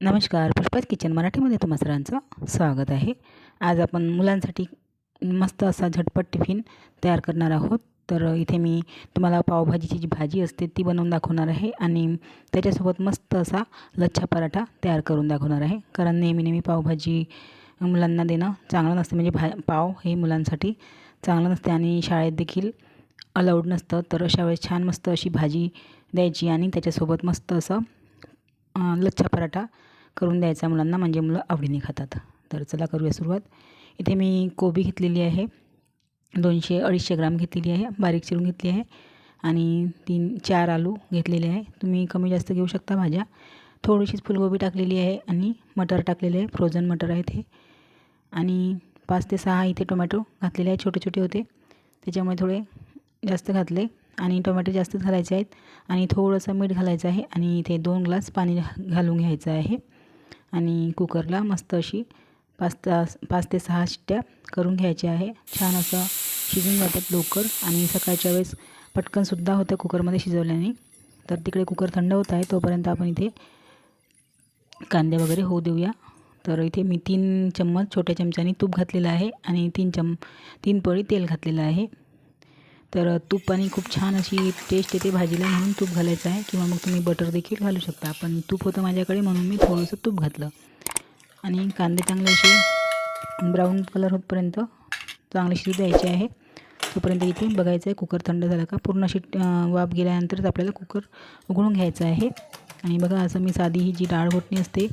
नमस्कार पुष्पात किचन मराठीमध्ये तुम्हा सर्वांचं स्वागत आहे. आज आपण मुलांसाठी मस्त असा झटपट टिफिन तयार करणार आहोत. तर इथे मी तुम्हाला पावभाजीची जी भाजी असते ती बनवून दाखवणार आहे आणि त्याच्यासोबत मस्त असा लच्छा पराठा तयार करून दाखवणार आहे. कारण नेहमी नेहमी पावभाजी मुलांना देणं चांगलं नसते. म्हणजे भा पाव हे मुलांसाठी चांगलं नसते आणि शाळेत देखील अलाउड नसतं. तर अशा वेळेस छान मस्त अशी भाजी द्यायची आणि त्याच्यासोबत मस्त असं लच्छा पराठा करून द्यायचा मुलांना म्हणजे मुलं आवडीने खातात. तर चला करूया सुरुवात. इथे मी कोबी घेतलेली आहे दोनशे अडीचशे ग्राम घेतलेली आहे बारीक चिरून घेतली आहे आणि तीन चार आलू घेतलेले आहे. तुम्ही कमी जास्त घेऊ शकता भाज्या. थोडीशीच फुलगोबी टाकलेली आहे आणि मटर टाकलेले आहे फ्रोझन मटर आहे ते. आणि पाच ते सहा इथे टोमॅटो घातलेले आहे छोटे छोटे होते. त्याच्यामुळे थोडे जास्त घातले. आणि टोमॅटो जास्तच घालायचे आहेत. आणि थोडंसं मीठ घालायचं आहे. आणि इथे दोन ग्लास पाणी घालून घ्यायचं आहे. आणि कुकरला मस्त अशी पाच तास पाच ते सहा शिट्ट्या करून घ्यायच्या आहे. छान असं शिजून जातात लवकर. आणि सकाळच्या वेळेस पटकनसुद्धा होतं कुकरमध्ये शिजवल्याने. तर तिकडे कुकर थंड होत आहे. तोपर्यंत आपण इथे कांदे वगैरे होऊ देऊया. तर इथे मी तीन चम्मच छोट्या चमच्याने तूप घातलेलं आहे. आणि तीन चम तीन पळी तेल घातलेलं आहे. तर तूप आणि खूप छान अशी टेस्ट येते भाजीला म्हणून तूप घालायचं आहे. किंवा मग तुम्ही बटर देखील घालू शकता. पण तूप होतं माझ्याकडे म्हणून मी थोडंसं तूप घातलं. आणि कांदे चांगले असे ब्राऊन कलर होतपर्यंत चांगले शिजू द्यायचे आहे. तोपर्यंत इथे बघायचं आहे कुकर थंड झाला का? पूर्ण अशी वाफ गेल्यानंतरच आपल्याला कुकर उघडून घ्यायचं आहे. आणि बघा असं मी साधी ही जी डाळ घोटणी असते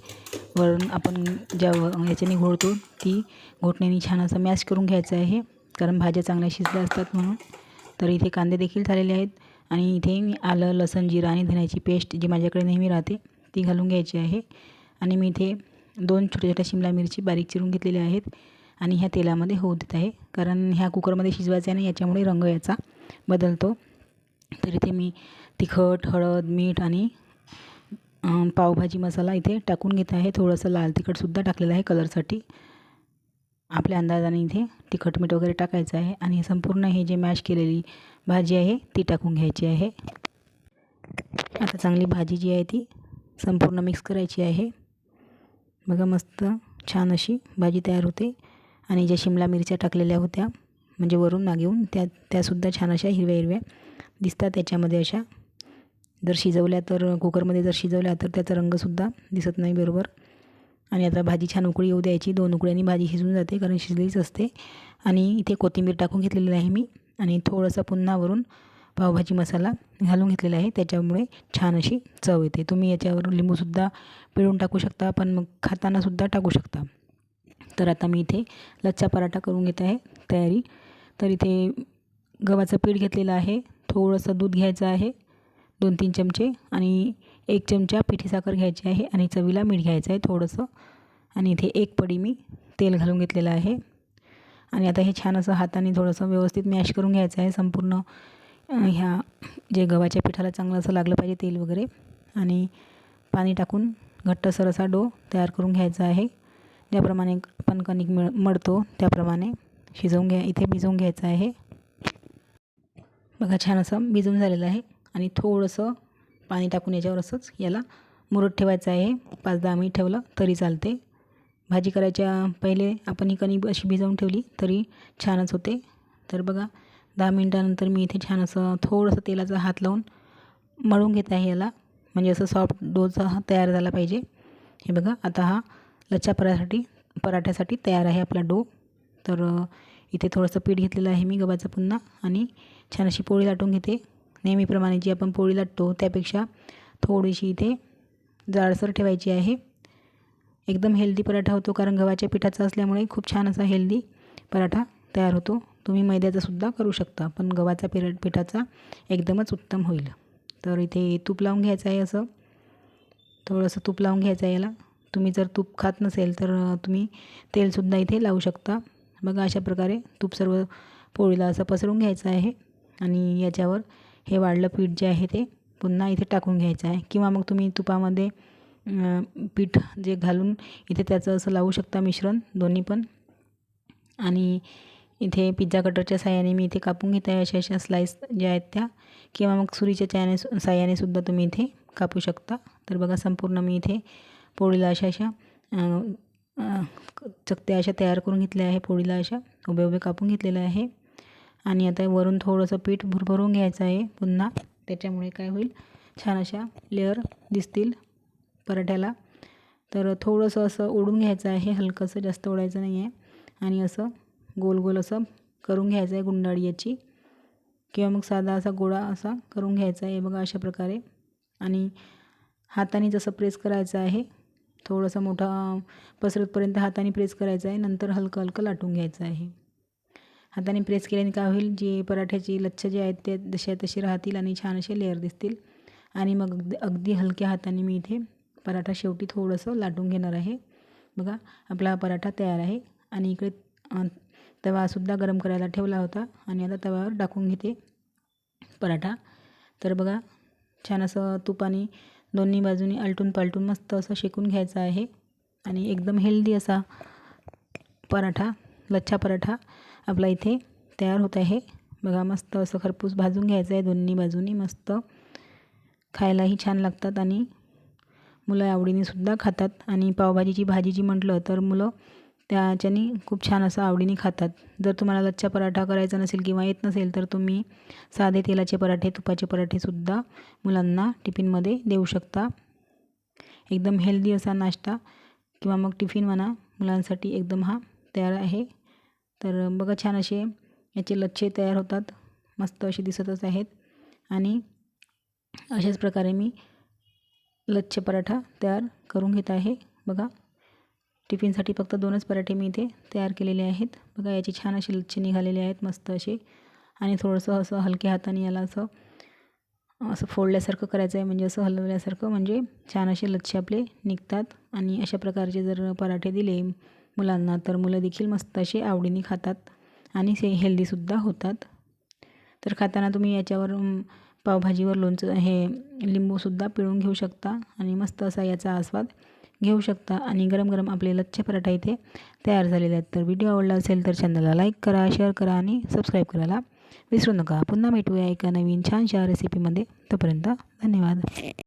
वरून आपण ज्या याच्याने घोळतो ती घोटण्याने छान असं मॅश करून घ्यायचं आहे. कारण भाज्या चांगल्या शिजल्या असतात म्हणून. तर इथे कांदे देखील झालेले आहेत. आणि इथे मी आलं लसण जिरा आणि धण्याची पेस्ट जी माझ्याकडे नेहमी राहते ती घालून घ्यायची आहे. आणि मी इथे दोन छोट्या छोट्या शिमला मिरची बारीक चिरून घेतलेल्या आहेत आणि ह्या तेलामध्ये होऊ देत आहे. कारण ह्या कुकरमध्ये शिजवायचं आहे ना याच्यामुळे रंग याचा बदलतो. तर इथे मी तिखट हळद मीठ आणि पावभाजी मसाला इथे टाकून घेत आहे. थोडंसं लाल तिखटसुद्धा टाकलेलं आहे कलरसाठी. आपल्या अंदाजाने इथे तिखट मीठ वगैरे टाकायचं आहे आणि संपूर्ण हे जे मॅश केलेली भाजी आहे ती टाकून घ्यायची आहे. आता चांगली भाजी जी आहे ती संपूर्ण मिक्स करायची आहे. बघा मस्त छान अशी भाजी तयार होते. आणि ज्या शिमला मिरच्या टाकलेल्या होत्या म्हणजे वरून मागेऊन त्या त्यासुद्धा छान अशा हिरव्या हिरव्या दिसतात. त्याच्यामध्ये अशा जर शिजवल्या तर कुकरमध्ये जर शिजवल्या तर त्याचा रंगसुद्धा दिसत नाही बरोबर. आणि आता भाजी छान उकळी येऊ द्यायची. दोन उकळ्यांनी भाजी शिजून जाते कारण शिजलीच असते. आणि इथे कोथिंबीर टाकून घेतलेली आहे मी. आणि थोडंसं पुन्हा वरून पावभाजी मसाला घालून घेतलेला आहे. त्याच्यामुळे छान अशी चव येते. तुम्ही याच्यावर लिंबूसुद्धा पिळून टाकू शकता पण मग खातानासुद्धा टाकू शकता. तर आता मी इथे लच्छा पराठा करून घेत आहे. तयारी. तर इथे गव्हाचं पीठ घेतलेलं आहे. थोडंसं दूध घ्यायचं आहे. दोन तीन चमचे. आणि एक चमचा पिठी साखर घ्यायची आहे आणि चवीला मीठ घ्यायचं आहे थोडंसं. आणि इथे एक पडी मी तेल घालून घेतलेलं आहे. आणि आता हे छान असं हाताने थोडंसं व्यवस्थित मॅश करून घ्यायचं आहे संपूर्ण ह्या जे गव्हाच्या पिठाला चांगलं असं लागलं पाहिजे तेल वगैरे. आणि पाणी टाकून घट्टसर असा डो तयार करून घ्यायचा आहे. ज्याप्रमाणे आपण कणिक मिळ मळतो त्याप्रमाणे शिजवून घ्या इथे भिजवून घ्यायचं आहे. बघा छान असं भिजून झालेलं आहे. आणि थोडंसं पाणी टाकून याच्यावर असंच याला मुरत ठेवायचं आहे. पाच दहा मिनिट ठेवलं तरी चालते. भाजी करायच्या पहिले आपण ही कणी अशी भिजवून ठेवली तरी छानच होते. तर बघा दहा मिनटानंतर मी इथे छान असं थोडंसं तेलाचा हात लावून मळून घेत आहे याला. म्हणजे असं सॉफ्ट डोचा हा तयार झाला पाहिजे. हे बघा आता हा लच्छा पराठ्यासाठी पराठ्यासाठी तयार आहे आपला डो. तर इथे थोडंसं पीठ घेतलेलं आहे मी गव्हाचं पुन्हा आणि छान अशी पोळी लाटून घेते. नेहमीप्रमाणे जी आपण पोळी लाटतो त्यापेक्षा थोडीशी इथे जाडसर ठेवायची आहे. एकदम हेल्दी पराठा होतो कारण गव्हाच्या पिठाचा असल्यामुळे खूप छान असा हेल्दी पराठा तयार होतो. तुम्ही मैद्याचासुद्धा करू शकता पण गव्हाचा पिरा पिठाचा एकदमच उत्तम होईल. तर इथे तूप लावून घ्यायचं आहे असं. थोडंसं तूप लावून घ्यायचं आहे याला. तुम्ही जर तूप खात नसेल तर तुम्ही तेलसुद्धा इथे लावू शकता. बघा अशा प्रकारे तूप सर्व पोळीला असं पसरून घ्यायचं आहे. आणि याच्यावर हे वाढलं पीठ जे आहे ते पुन्हा इथे टाकून घ्यायचं आहे. किंवा मग तुम्ही तुपामध्ये पीठ जे घालून इथे त्याचं असं लावू शकता मिश्रण दोन्ही पण. आणि इथे पिझ्झा कटरच्या साह्याने मी इथे कापून घेत आहे अशा अशा स्लाईस ज्या आहेत त्या. किंवा मग सुरीच्या चायाने साह्याने सुद्धा तुम्ही इथे कापू शकता. तर बघा संपूर्ण मी इथे पोळीला अशा अशा चकत्या अशा तयार करून घेतल्या आहे. पोळीला अशा उभे उभे कापून घेतलेलं आहे. आणि आता वरून थोडंसं पीठ भरभरून घ्यायचं आहे पुन्हा. त्याच्यामुळे काय होईल? छान अशा लेअर दिसतील पराठ्याला. तर थोडंसं असं ओढून घ्यायचं आहे. हलकंसं जास्त ओढायचं नाही आहे. आणि असं गोल गोल असं करून घ्यायचं आहे गुंडाळी याची किंवा मग साधा असा गोळा असा करून घ्यायचा आहे बघा अशा प्रकारे. आणि हाताने जसं प्रेस करायचं आहे थोडंसं मोठा पसरतपर्यंत हाताने प्रेस करायचं आहे. नंतर हलकं हलकं लाटून घ्यायचं आहे. हाताने प्रेस केल्याने काय होईल? जे पराठ्याची लच्छा जे आहेत ते जसे तशी राहतील आणि छान असे लेअर दिसतील. आणि मग अगदी हलक्या हाताने मी इथे पराठा शेवटी थोडंसं लाटून घेणार आहे. बघा आपला पराठा तयार आहे. आणि इकडे तवासुद्धा गरम करायला ठेवला होता. आणि आता तव्यावर टाकून घेते पराठा. तर बघा छान असं तुपाने दोन्ही बाजूनी आलटून पालटून मस्त असं शेकून घ्यायचं आहे. आणि एकदम हेल्दी असा पराठा. लच्छा पराठा आपला इथे तयार होत आहे. बघा मस्त असं खरपूस भाजून घ्यायचं आहे दोन्ही बाजूनी. मस्त खायलाही छान लागतात आणि मुलं आवडीने सुद्धा खातात. आणि पावभाजीची भाजी जी म्हटलं तर मुलं त्याच्यानी खूप छान असं आवडीने खातात. जर तुम्हाला लच्छा पराठा करायचा नसेल किंवा येत नसेल तर तुम्ही साधे तेलाचे पराठे तुपाचे पराठेसुद्धा मुलांना टिफिनमध्ये देऊ शकता. एकदम हेल्दी असा नाश्ता किंवा मग टिफिन म्हणा मुलांसाठी एकदम हा तयार आहे. तर बघा छान असे याचे लच्छे तयार होतात. मस्त असे दिसतच आहेत. आणि अशाच प्रकारे मी लच्छे पराठा तयार करून घेत आहे. बघा. टिफिनसाठी फक्त दोनच पराठे मी इथे तयार केलेले आहेत. बघा याचे छान असे लच्छे निघालेले आहेत मस्त असे. आणि थोडंसं असं हलक्या हाताने याला असं असं फोडल्यासारखं करायचं आहे म्हणजे असं हलवल्यासारखं म्हणजे छान असे लच्छे आपले निघतात. आणि अशा प्रकारचे जर पराठे दिले मुलांना तर मुलं देखील मस्त असे आवडीने खातात आणि से हेल्दीसुद्धा होतात. तर खाताना तुम्ही याच्यावर पावभाजीवर लोणचं हे लिंबूसुद्धा पिळून घेऊ शकता आणि मस्त असा याचा आस्वाद घेऊ शकता. आणि गरम गरम आपले लच्छे पराठा इथे तयार झालेले आहेत. तर व्हिडिओ आवडला असेल तर चॅनलला लाईक करा शेअर करा आणि सबस्क्राईब करायला विसरू नका. पुन्हा भेटूया एका नवीन छानशा रेसिपीमध्ये तोपर्यंत धन्यवाद.